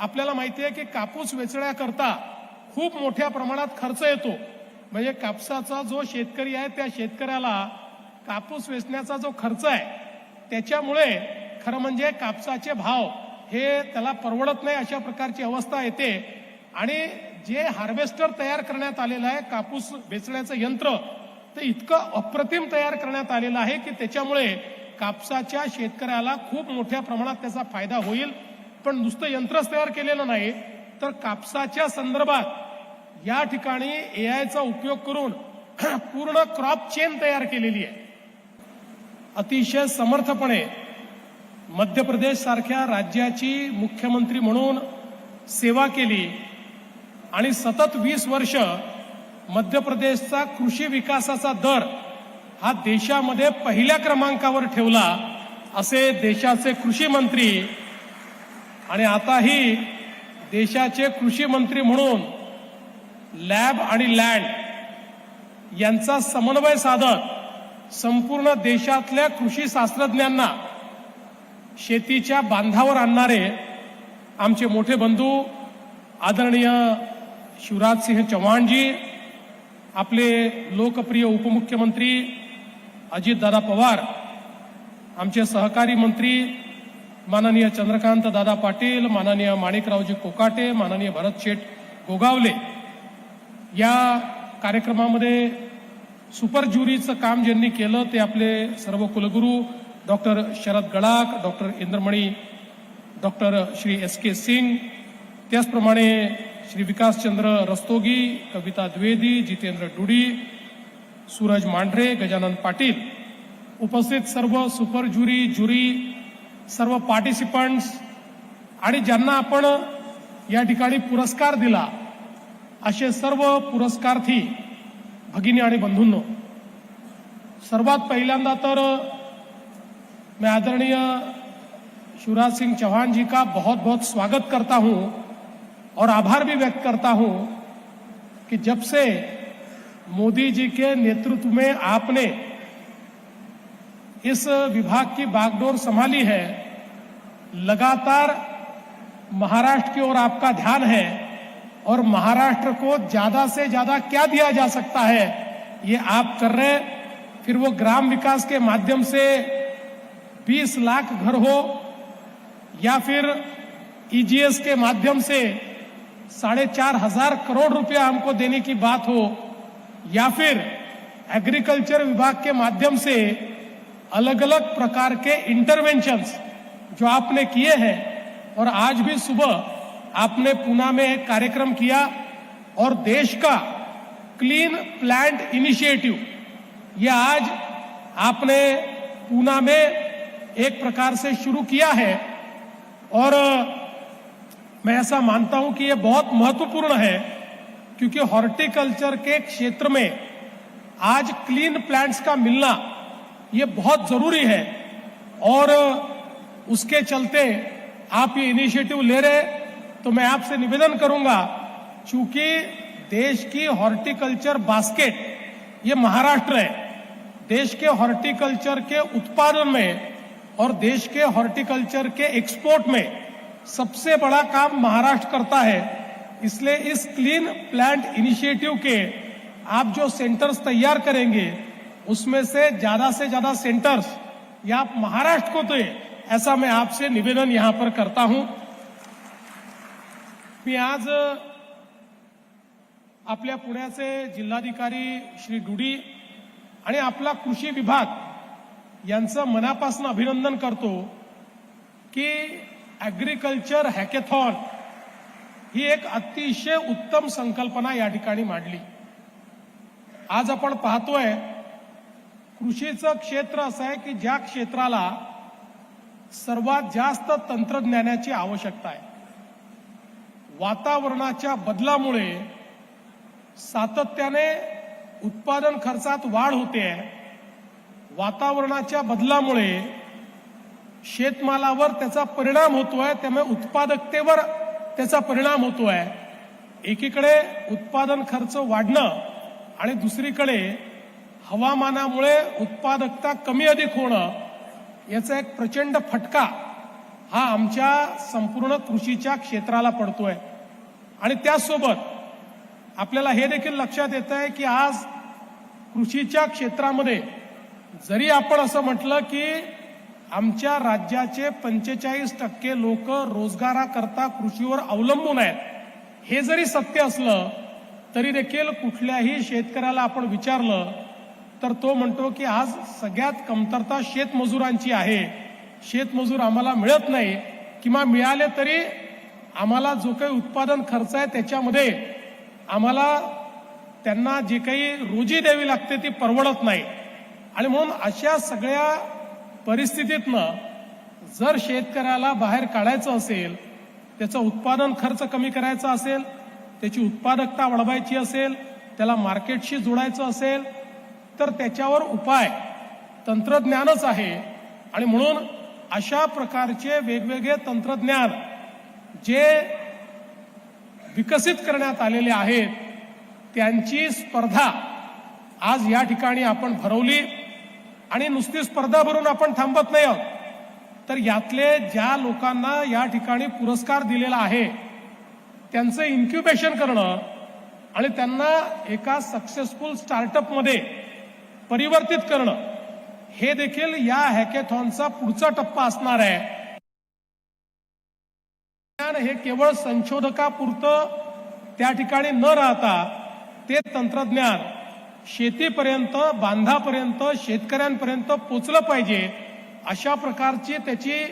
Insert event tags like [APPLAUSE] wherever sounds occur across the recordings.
आपल्याला माहिती आहे की कापूस वेचण्याकरता खूप मोठ्या प्रमाणात खर्च येतो. म्हणजे कापसाचा जो शेतकरी आहे त्या शेतकऱ्याला कापूस वेचण्याचा जो खर्च आहे त्याच्यामुळे खरं म्हणजे कापसाचे भाव हे त्याला परवडत नाही अशा प्रकारची अवस्था येते. आणि जे हार्वेस्टर तयार करण्यात आलेलं आहे कापूस वेचण्याचं यंत्र ते इतकं अप्रतिम तयार करण्यात आलेलं आहे की त्याच्यामुळे कापसाच्या शेतकऱ्याला खूप मोठ्या प्रमाणात त्याचा फायदा होईल. पण नुसतं यंत्रच तयार केलेलं नाही तर कापसाच्या संदर्भात या ठिकाणी एआयचा उपयोग करून [CLEARS THROAT] पूर्ण क्रॉप चेन तयार केलेली आहे. अतिशय समर्थपणे मध्य प्रदेश सारख्या राज्याची मुख्यमंत्री म्हणून सेवा केली आणि सतत वीस वर्ष मध्य प्रदेशचा कृषी विकासाचा दर हा देशामध्ये पहिल्या क्रमांकावर ठेवला असे देशाचे कृषी मंत्री आणि आताही देशाचे कृषी मंत्री म्हणून लॅब आणि लँड यांचा समन्वय साधत संपूर्ण देशातल्या कृषी शास्त्रज्ञांना शेतीच्या बांधावर आणणारे आमचे मोठे बंधू आदरणीय शिवराज सिंह आपले लोकप्रिय उपमुख्यमंत्री अजितदादा पवार आमचे सहकारी मंत्री माननीय चंद्रकांत दादा पाटील माननीय माणिकरावजी कोकाटे माननीय भरत शेठ गोगावले या कार्यक्रमामध्ये सुपर ज्युरीचं काम ज्यांनी केलं ते आपले सर्व कुलगुरू doctor Sharad Gadakh doctor Indramani doctor Shri S K Singh त्याचप्रमाणे श्री विकासचंद्र रस्तोगी कविता द्विवेदी जितेंद्र डुडी सूरज मांढरे गजानन पाटील. उपस्थित सर्व सुपर ज्युरी ज्युरी सर्व पार्टिसिपंट्स आणि या पुरस्कार दिला, असे सर्व पुरस्कार्थी भगिनी आणि बंधूंनो, सर्वात पहिल्यांदा तर मैं आदरणीय शिवराज सिंह चौहान जी का बहुत बहुत स्वागत करता हूँ और आभार भी व्यक्त करता हूँ कि जब से मोदी जी के नेतृत्व में आपने इस विभाग की बागडोर संभाली है लगातार महाराष्ट्र की ओर आपका ध्यान है और महाराष्ट्र को ज़्यादा से ज़्यादा क्या दिया जा सकता है, ये आप कर रहे फिर वो ग्राम विकास के माध्यम से 20 लाख घर हो या फिर ईजीएस के माध्यम से साढ़े चार हज़ार करोड़ रुपया हमको देने की बात हो या फिर एग्रीकल्चर विभाग के माध्यम से अलग अलग प्रकार के इंटरवेंशंस जो आपने किए हैं, और आज भी सुबह आपने पूना में एक कार्यक्रम किया, और देश का क्लीन प्लांट इनिशिएटिव ये आज आपने पूना में एक प्रकार से शुरू किया है, और मैं ऐसा मानता हूँ कि यह बहुत महत्वपूर्ण है, क्योंकि हॉर्टिकल्चर के क्षेत्र में आज क्लीन प्लांट्स का मिलना ये बहुत ज़रूरी है, और उसके चलते आप ये इनिशिएटिव ले रहे तो मैं आपसे निवेदन करूँगा, चूँकि देश की हॉर्टिकल्चर बास्केट ये महाराष्ट्र है, देश के हॉर्टिकल्चर के उत्पादन में और देश के हॉर्टिकल्चर के एक्सपोर्ट में सबसे बड़ा काम महाराष्ट्र करता है। इसलिए इस क्लीन प्लांट इनिशिएटिव के आप जो सेंटर्स तैयार करेंगे, उसमें से ज़्यादा से ज़्यादा सेंटर्स या आप महाराष्ट्र को दे। ऐसा मैं आपसे निवेदन यहां पर करता हूं मी आज आपल्या पुण्याचे जिल्हाधिकारी श्री डुडी आणि आपला कृषी विभाग यांचं मनापासून अभिनंदन करतो की ॲग्रिकल्चर हॅकेथॉन ही एक अतिशय उत्तम संकल्पना या ठिकाणी मांडली. आज आपण पाहतोय कृषीचं क्षेत्र असं आहे की ज्या क्षेत्राला सर्वात जास्त तंत्रज्ञानाची आवश्यकता आहे. वातावरणाच्या बदलामुळे सातत्याने उत्पादन खर्चात वाढ होते. वातावरणाच्या बदलामुळे शेतमालावर त्याचा परिणाम होतोय त्यामुळे उत्पादकतेवर त्याचा परिणाम होतोय. एकीकडे उत्पादन खर्च वाढणं आणि दुसरीकडे हवामानामुळे उत्पादकता कमी अधिक होणं याचा एक प्रचंड फटका हा आमच्या संपूर्ण कृषीच्या क्षेत्राला पडतोय. आणि त्याचसोबत आपल्याला हे देखील लक्षात येत आहे की आज कृषीच्या क्षेत्रामध्ये जरी आपण असं म्हटलं की आमच्या राज्याचे पंचेचाळीस टक्के लोक रोजगाराकरता कृषीवर अवलंबून आहेत हे जरी सत्य असलं तरी देखील कुठल्याही शेतकऱ्याला आपण विचारलं तर तो म्हणतो की आज सगळ्यात कमतरता शेतमजुरांची आहे. शेतमजूर आम्हाला मिळत नाही. किंवा मिळाले तरी आम्हाला जो काही उत्पादन खर्च आहे त्याच्यामध्ये आम्हाला त्यांना जी काही रोजी द्यावी लागते ती परवडत नाही. आणि म्हणून अशा सगळ्या परिस्थितीतनं जर शेतकऱ्याला बाहेर काढायचं असेल त्याचं उत्पादन खर्च कमी करायचा असेल त्याची उत्पादकता वाढवायची असेल त्याला मार्केटशी जोडायचं असेल तर त्याच्यावर उपाय तंत्रज्ञानच आहे. आणि म्हणून अशा प्रकारचे वेगवेगळे तंत्रज्ञान जे विकसित करण्यात आलेले आहेत त्यांची स्पर्धा आज या ठिकाणी आपण भरवली. आणि नुसती स्पर्धा भरून आपण थांबत नाही आहोत. तर यातले ज्या लोकांना या ठिकाणी पुरस्कार दिलेला आहे त्यांचं इन्क्युबेशन करणं आणि त्यांना एका सक्सेसफुल स्टार्टअपमध्ये परिवर्तित करणं. हे देखील या हॅकेथॉनचा पुढचा टप्पा असणार आहे. ज्ञान हे केवळ संशोधकापुरतं त्या ठिकाणी न राहता ते तंत्रज्ञान शेतीपर्यंत बांधापर्यंत शेतकऱ्यांपर्यंत पोचलं पाहिजे अशा प्रकारची त्याची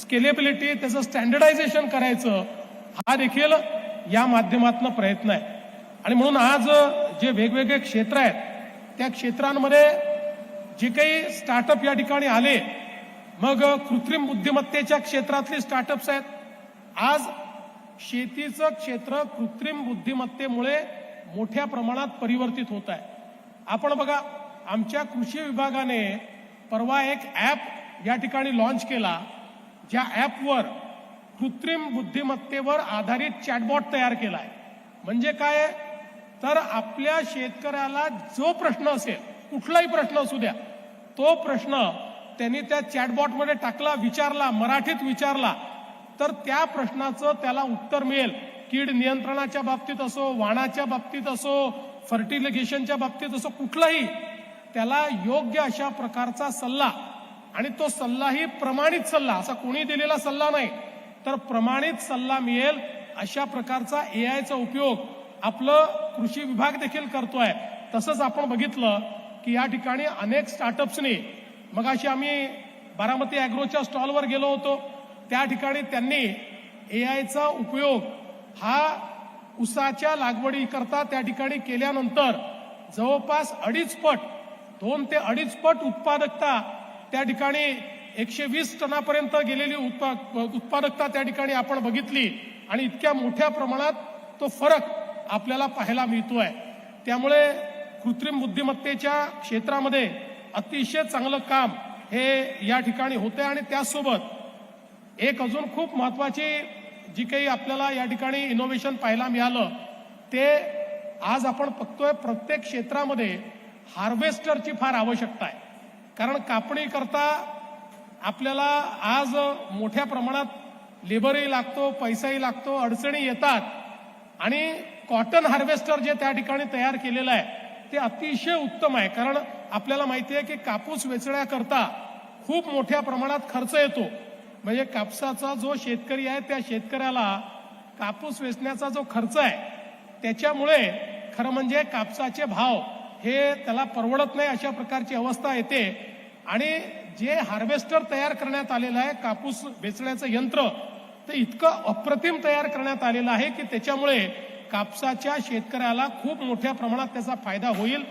स्केलेबिलिटी त्याचं स्टँडर्डायझेशन करायचं हा देखील या माध्यमातून प्रयत्न आहे. आणि म्हणून आज जे वेगवेगळे क्षेत्र आहेत त्या क्षेत्रांमध्ये जे काही स्टार्टअप या ठिकाणी आले मग कृत्रिम बुद्धिमत्तेच्या क्षेत्रातले स्टार्टअप्स आहेत. आज शेतीचं क्षेत्र कृत्रिम बुद्धिमत्तेमुळे मोठ्या प्रमाणात परिवर्तित होत आहे. आपण बघा आमच्या कृषी विभागाने परवा एक ॲप या ठिकाणी लॉन्च केला ज्या ॲपवर कृत्रिम बुद्धिमत्तेवर आधारित चॅटबॉट तयार केला आहे म्हणजे काय आहे? तर आपल्या शेतकऱ्याला जो प्रश्न असेल कुठलाही प्रश्न असू द्या तो प्रश्न त्यांनी त्या चॅटबॉटमध्ये टाकला विचारला मराठीत विचारला तर त्या प्रश्नाचं त्याला उत्तर मिळेल. कीड नियंत्रणाच्या बाबतीत असो वाणाच्या बाबतीत असो फर्टिलिगेशनच्या बाबतीत असो कुठलाही त्याला योग्य अशा प्रकारचा सल्ला. आणि तो सल्लाही प्रमाणित सल्ला असा कोणी दिलेला सल्ला नाही. तर प्रमाणित सल्ला मिळेल अशा प्रकारचा ए आयचा उपयोग आपलं कृषी विभाग देखील करतोय. तसंच आपण बघितलं की या ठिकाणी अनेक स्टार्टअप्सनी मग अशी आम्ही बारामती अॅग्रोच्या स्टॉलवर गेलो होतो. त्या ठिकाणी त्यांनी ए आयचा उपयोग हा उसाच्या लागवडीकरता त्या ठिकाणी केल्यानंतर जवळपास अडीच पट दोन ते अडीच पट उत्पादकता त्या ठिकाणी एकशे वीस टनापर्यंत गेलेली उत्पा- उत्पादकता त्या ठिकाणी आपण बघितली आणि इतक्या मोठ्या प्रमाणात तो फरक आपल्याला पाहायला मिळतोय. त्यामुळे कृत्रिम बुद्धिमत्तेच्या क्षेत्रामध्ये अतिशय चांगलं काम हे या ठिकाणी होतंय आणि त्याचसोबत एक अजून खूप महत्वाची जी काही आपल्याला या ठिकाणी इनोव्हेशन पाहायला मिळालं ते आज आपण बघतोय प्रत्येक क्षेत्रामध्ये हार्वेस्टरची फार आवश्यकता आहे. कारण कापणी करता आपल्याला आज मोठ्या प्रमाणात लेबरही लागतो पैसाही लागतो अडचणी येतात आणि कॉटन हार्वेस्टर जे त्या ठिकाणी तयार केलेलं आहे ते अतिशय उत्तम आहे. कारण आपल्याला माहिती आहे की कापूस वेचण्याकरता खूप मोठ्या प्रमाणात खर्च येतो. म्हणजे कापसाचा जो शेतकरी आहे त्या शेतकऱ्याला कापूस वेचण्याचा जो खर्च आहे त्याच्यामुळे खरं म्हणजे कापसाचे भाव हे त्याला परवडत नाही अशा प्रकारची अवस्था येते. आणि जे हार्वेस्टर तयार करण्यात आलेलं आहे कापूस वेचण्याचं यंत्र ते इतकं अप्रतिम तयार करण्यात आलेलं आहे की त्याच्यामुळे कापसाच्या शेतकऱ्याला खूप मोठ्या प्रमाणात त्याचा फायदा होईल.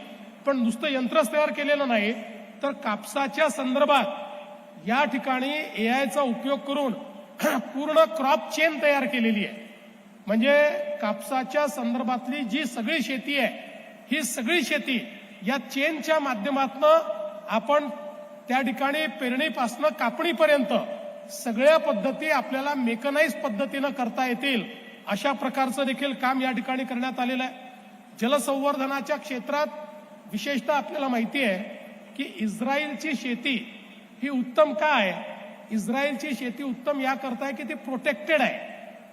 पण नुसतं यंत्रच तयार केलेलं नाही. तर कापसाच्या संदर्भात या ठिकाणी ए आयचा उपयोग करून [CLEARS THROAT] पूर्ण क्रॉप चेन तयार केलेली आहे. म्हणजे कापसाच्या संदर्भातली जी सगळी शेती आहे ही सगळी शेती या चेनच्या माध्यमातनं आपण त्या ठिकाणी पेरणीपासनं कापणीपर्यंत सगळ्या पद्धती आपल्याला मेकनाइज पद्धतीनं करता येतील. अशा प्रकारचं देखील काम या ठिकाणी करण्यात आलेलं आहे. जलसंवर्धनाच्या क्षेत्रात विशेषतः आपल्याला माहिती आहे की इस्रायलची शेती ही उत्तम काय? इस्रायलची शेती उत्तम या करताय की ती प्रोटेक्टेड आहे?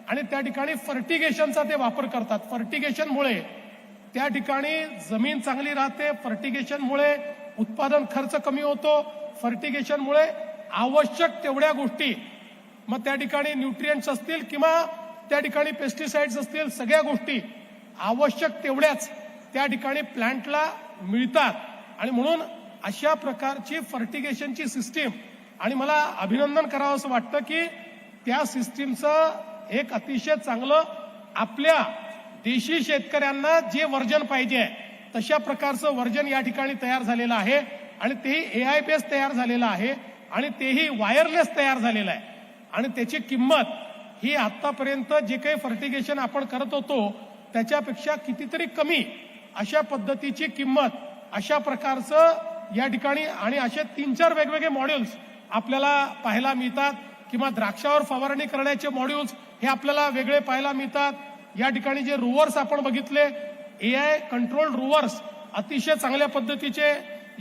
आणि त्या ठिकाणी फर्टिगेशनचा ते वापर करतात. फर्टिगेशनमुळे त्या ठिकाणी जमीन चांगली राहते. फर्टिगेशनमुळे उत्पादन खर्च कमी होतो. फर्टिगेशनमुळे आवश्यक तेवढ्या गोष्टी मग त्या ठिकाणी न्यूट्रियंट्स असतील किंवा त्या ठिकाणी पेस्टिसाइड्स असतील सगळ्या गोष्टी आवश्यक तेवढ्याच त्या ठिकाणी प्लांटला मिळतात. आणि म्हणून अशा प्रकारची फर्टिगेशनची सिस्टीम आणि मला अभिनंदन करावं असं वाटतं की त्या सिस्टीमचं एक अतिशय चांगलं आपल्या देशी शेतकऱ्यांना जे वर्जन पाहिजे तशा प्रकारचं वर्जन या ठिकाणी तयार झालेलं आहे. आणि तेही ए आय बेस तयार झालेलं आहे. आणि तेही वायरलेस तयार झालेलं आहे. आणि त्याची किंमत ही आतापर्यंत जे काही फर्टिगेशन आपण करत होतो त्याच्यापेक्षा कितीतरी कमी अशा पद्धतीची किंमत अशा प्रकारचं या ठिकाणी आणि असे तीन चार वेगवेगळे मॉड्यूल्स आपल्याला पाहायला मिळतात किंवा द्राक्षावर फवारणी करण्याचे मॉड्यूल्स हे आपल्याला वेगळे पाहायला मिळतात. या ठिकाणी जे रुवर्स आपण बघितले ए आय कंट्रोल रुवर्स अतिशय चांगल्या पद्धतीचे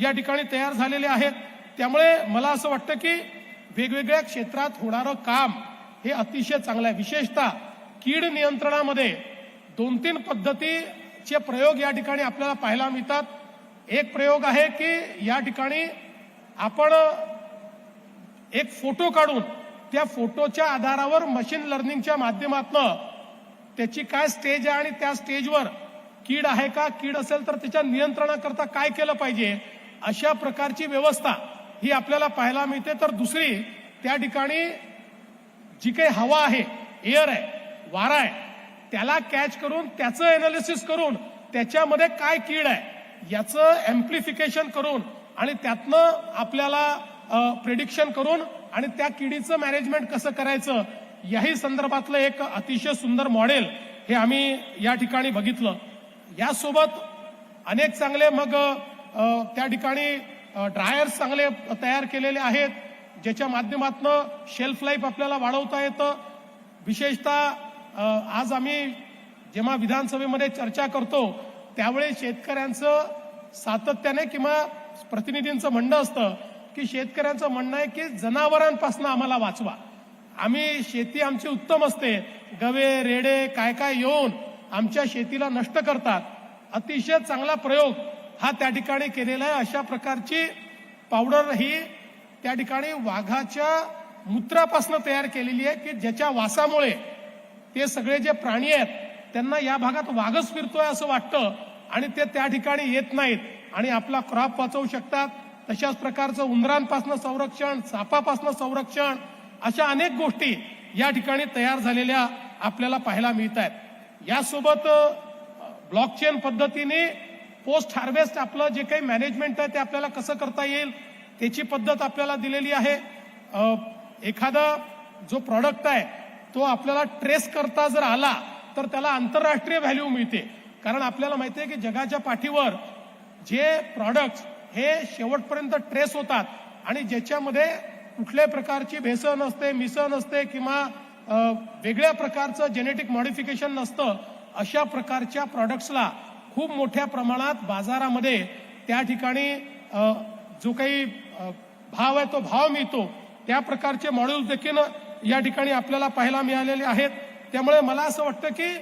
या ठिकाणी तयार झालेले आहेत. त्यामुळे मला असं वाटतं की वेगवेगळ्या क्षेत्रात होणारं काम हे अतिशय चांगलं आहे. विशेषतः कीड नियंत्रणामध्ये दोन तीन पद्धतीचे प्रयोग या ठिकाणी आपल्याला पाहायला मिळतात. एक प्रयोग आहे की या ठिकाणी आपण एक फोटो काढून त्या फोटोच्या आधारावर मशीन लर्निंगच्या माध्यमातून त्याची काय स्टेज आहे आणि त्या स्टेजवर कीड आहे का कीड असेल तर त्याच्या नियंत्रणाकरता काय केलं पाहिजे अशा प्रकारची व्यवस्था ही आपल्याला पाहायला मिळते. तर दुसरी त्या ठिकाणी जी काही हवा आहे एअर आहे वारा आहे त्याला कॅच करून त्याचं एनालिसिस करून त्याच्यामध्ये काय कीड आहे याचं एम्प्लिफिकेशन करून आणि त्यातनं आपल्याला प्रिडिक्शन करून आणि त्या किडीचं मॅनेजमेंट कसं करायचं याही संदर्भातलं एक अतिशय सुंदर मॉडेल हे आम्ही या ठिकाणी बघितलं. यासोबत अनेक चांगले मग त्या ठिकाणी ड्रायर्स चांगले तयार केलेले आहेत. ज्याच्या माध्यमातून शेल्फ लाईफ आपल्याला वाढवता येतं. विशेषतः आज आम्ही जेव्हा विधानसभेमध्ये चर्चा करतो त्यावेळी शेतकऱ्यांचं सातत्याने किंवा प्रतिनिधींचं म्हणणं असतं की शेतकऱ्यांचं म्हणणं आहे की जनावरांपासून आम्हाला वाचवा. आम्ही शेती आमची उत्तम असते. गवे रेडे काय काय येऊन आमच्या शेतीला नष्ट करतात. अतिशय चांगला प्रयोग हा त्या ठिकाणी केलेला आहे. अशा प्रकारची पावडर ही त्या ठिकाणी वाघाच्या मूत्रापासून तयार केलेली आहे की ज्याच्या वासामुळे ते सगळे जे प्राणी आहेत त्यांना या भागात वाघच फिरतोय असं वाटतं आणि ते त्या ठिकाणी येत नाहीत आणि आपला क्रॉप वाचवू शकतात. तशाच प्रकारचं उंदरांपासून संरक्षण सापापासून संरक्षण अशा अनेक गोष्टी या ठिकाणी तयार झालेल्या आपल्याला पाहायला मिळत आहेत यासोबत ब्लॉकचेन पद्धतीने पोस्ट हार्वेस्ट आपलं जे काही मॅनेजमेंट आहे ते आपल्याला कसं करता येईल त्याची पद्धत आपल्याला दिलेली आहे. एखादा जो प्रॉडक्ट आहे तो आपल्याला ट्रेस करता जर आला तर त्याला आंतरराष्ट्रीय व्हॅल्यू मिळते. कारण आपल्याला माहिती आहे की जगाच्या पाठीवर जे प्रॉडक्ट्स हे शेवटपर्यंत ट्रेस होतात आणि ज्याच्यामध्ये कुठल्याही प्रकारची भेसळ नसते मिसळ नसते किंवा वेगळ्या प्रकारचं जेनेटिक मॉडिफिकेशन नसतं अशा प्रकारच्या प्रॉडक्ट्सला खूप मोठ्या प्रमाणात बाजारामध्ये त्या ठिकाणी जो काही भाव आहे तो भाव मिळतो. त्या प्रकारचे मॉड्यूल्स देखील या ठिकाणी आपल्याला पाहायला मिळालेले आहेत. त्यामुळे मला असं वाटतं की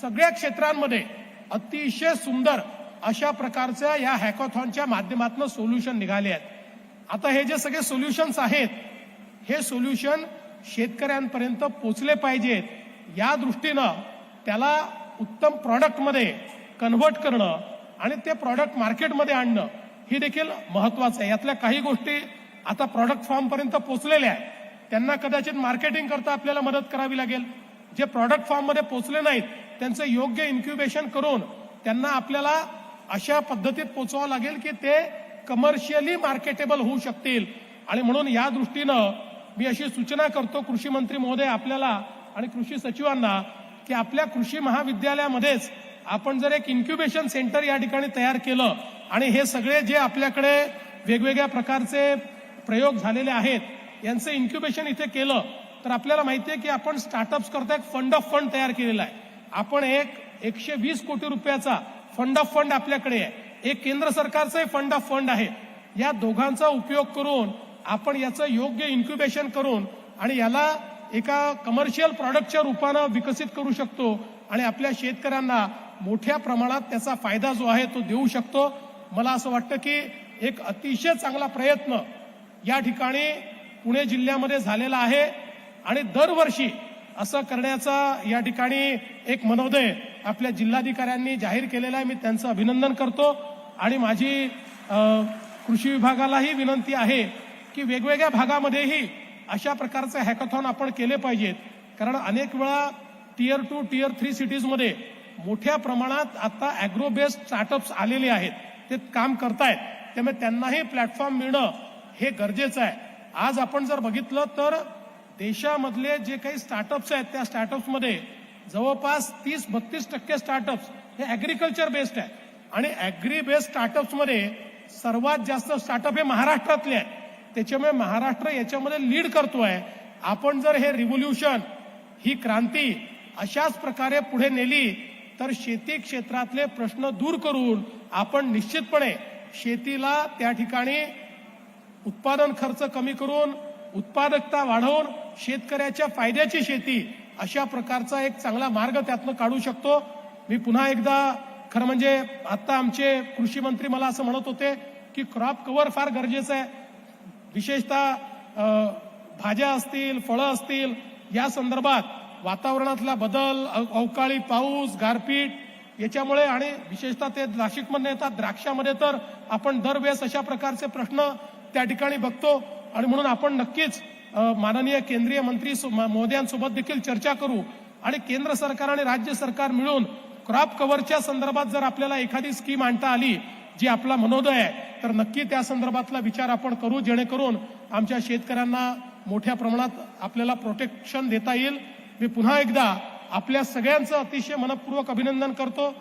सगळ्या क्षेत्रांमध्ये अतिशय सुंदर अशा प्रकारच्या या हॅकॉथॉनच्या माध्यमातून सोल्युशन निघाले आहेत. आता हे जे सगळे सोल्युशन्स आहेत हे सोल्युशन शेतकऱ्यांपर्यंत पोचले पाहिजेत. या दृष्टीनं त्याला उत्तम प्रॉडक्टमध्ये कन्व्हर्ट करणं आणि ते प्रॉडक्ट मार्केटमध्ये आणणं ही देखील महत्वाचं आहे. यातल्या काही गोष्टी आता प्रॉडक्ट फॉर्म पर्यंत पोहोचलेल्या आहेत. त्यांना कदाचित मार्केटिंग करता आपल्याला मदत करावी लागेल. जे प्रॉडक्ट फॉर्ममध्ये पोहोचले नाहीत त्यांचं योग्य इन्क्युबेशन करून त्यांना आपल्याला अशा पद्धतीत पोचवावं लागेल की ते कमर्शियली मार्केटेबल होऊ शकतील. आणि म्हणून या दृष्टीनं मी अशी सूचना करतो कृषी मंत्री महोदय आपल्याला आणि कृषी सचिवांना की आपल्या कृषी महाविद्यालयामध्येच आपण जर एक इन्क्युबेशन सेंटर या ठिकाणी तयार केलं आणि हे सगळे जे आपल्याकडे वेगवेगळ्या प्रकारचे प्रयोग झालेले आहेत यांचं इन्क्युबेशन इथे केलं तर आपल्याला माहिती आहे की आपण स्टार्टअप्स करता एक फंड ऑफ फंड तयार केलेला आहे. आपण एक एकशे वीस कोटी रुपयाचा फंड ऑफ फंड आपल्याकडे आहे. एक केंद्र सरकारचं फंड ऑफ फंड आहे. या दोघांचा उपयोग करून आपण याचं योग्य इन्क्युबेशन करून आणि याला एका कमर्शियल प्रॉडक्टच्या रूपानं विकसित करू शकतो आणि आपल्या शेतकऱ्यांना मोठ्या प्रमाणात त्याचा फायदा जो आहे तो देऊ शकतो. मला असं वाटतं की एक अतिशय चांगला प्रयत्न या ठिकाणी पुणे जिल्ह्यामध्ये झालेला आहे. आणि दरवर्षी असं करण्याचा या ठिकाणी एक मनोदय आपल्या जिल्हाधिकाऱ्यांनी जाहीर केलेला आहे. मी त्यांचं अभिनंदन करतो. आणि माझी कृषी विभागालाही विनंती आहे की वेगवेगळ्या भागामध्येही अशा प्रकारचे हॅकथॉन आपण केले पाहिजेत. कारण अनेक वेळा टियर टू टियर थ्री सिटीजमध्ये मोठ्या प्रमाणात आता अॅग्रो बेस्ड स्टार्टअप्स आलेले आहेत. ते काम करतायत. त्यामुळे त्यांनाही प्लॅटफॉर्म मिळणं हे गरजेचं आहे. आज आपण जर बघितलं तर देशामधले जे काही स्टार्टअप्स आहेत त्या स्टार्टअप्समध्ये जवळपास तीस बत्तीस टक्के स्टार्टअप्स हे ॲग्रिकल्चर बेस्ड आहे. आणि ॲग्री बेस्ड स्टार्टअप्समध्ये सर्वात जास्त स्टार्टअप हे महाराष्ट्रातले आहे त्याच्यामुळे महाराष्ट्र याच्यामध्ये लीड करतोय. आपण जर हे रिव्होल्युशन ही क्रांती अशाच प्रकारे पुढे नेली तर शेती क्षेत्रातले प्रश्न दूर करून आपण निश्चितपणे शेतीला त्या ठिकाणी उत्पादन खर्च कमी करून उत्पादकता वाढवून शेतकऱ्याच्या फायद्याची शेती अशा प्रकारचा एक चांगला मार्ग त्यातनं काढू शकतो. मी पुन्हा एकदा खरं म्हणजे आता आमचे कृषी मंत्री मला असं म्हणत होते की क्रॉप कव्हर फार गरजेचं आहे. विशेषतः भाज्या असतील फळं असतील या संदर्भात वातावरणातला बदल अव- अवकाळी पाऊस गारपीट याच्यामुळे आणि विशेषतः ते नाशिकमध्ये येतात द्राक्षामध्ये तर आपण दरवेळेस अशा प्रकारचे प्रश्न त्या ठिकाणी बघतो. आणि म्हणून आपण नक्कीच माननीय केंद्रीय मंत्री मोदयांसोबत म- देखील चर्चा करू. आणि केंद्र सरकार आणि राज्य सरकार मिळून क्रॉप कव्हरच्या संदर्भात जर आपल्याला एखादी स्कीम आणता आली जी आपला मनोदय आहे तर नक्की त्या संदर्भातला विचार आपण करू जेणेकरून आमच्या शेतकऱ्यांना मोठ्या प्रमाणात आपल्याला प्रोटेक्शन देता येईल. मी पुन्हा एकदा आपल्या सगळ्यांचं अतिशय मनपूर्वक अभिनंदन करतो.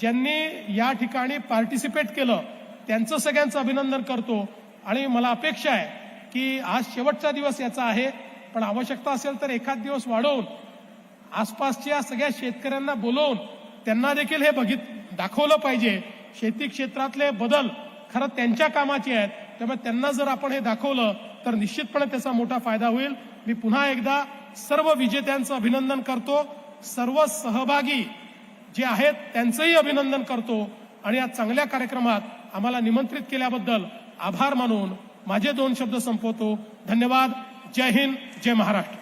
ज्यांनी या ठिकाणी पार्टिसिपेट केलं त्यांचं सगळ्यांचं अभिनंदन करतो. आणि मला अपेक्षा आहे की आज शेवटचा दिवस याचा आहे. पण आवश्यकता असेल तर एखाद दिवस वाढवून आसपासच्या सगळ्या शेतकऱ्यांना बोलवून त्यांना देखील हे बघित दाखवलं पाहिजे. शेती क्षेत्रातले बदल खरं त्यांच्या कामाचे आहेत. त्यामुळे त्यांना जर आपण हे दाखवलं तर निश्चितपणे त्याचा मोठा फायदा होईल. मी पुन्हा एकदा सर्व विजेत्यांचं अभिनंदन करतो. सर्व सहभागी जे आहेत त्यांचंही अभिनंदन करतो. आणि या चांगल्या कार्यक्रमात आम्हाला निमंत्रित केल्याबद्दल आभार मानून माझे दोन शब्द संपवतो. धन्यवाद. जय हिंद. जय महाराष्ट्र.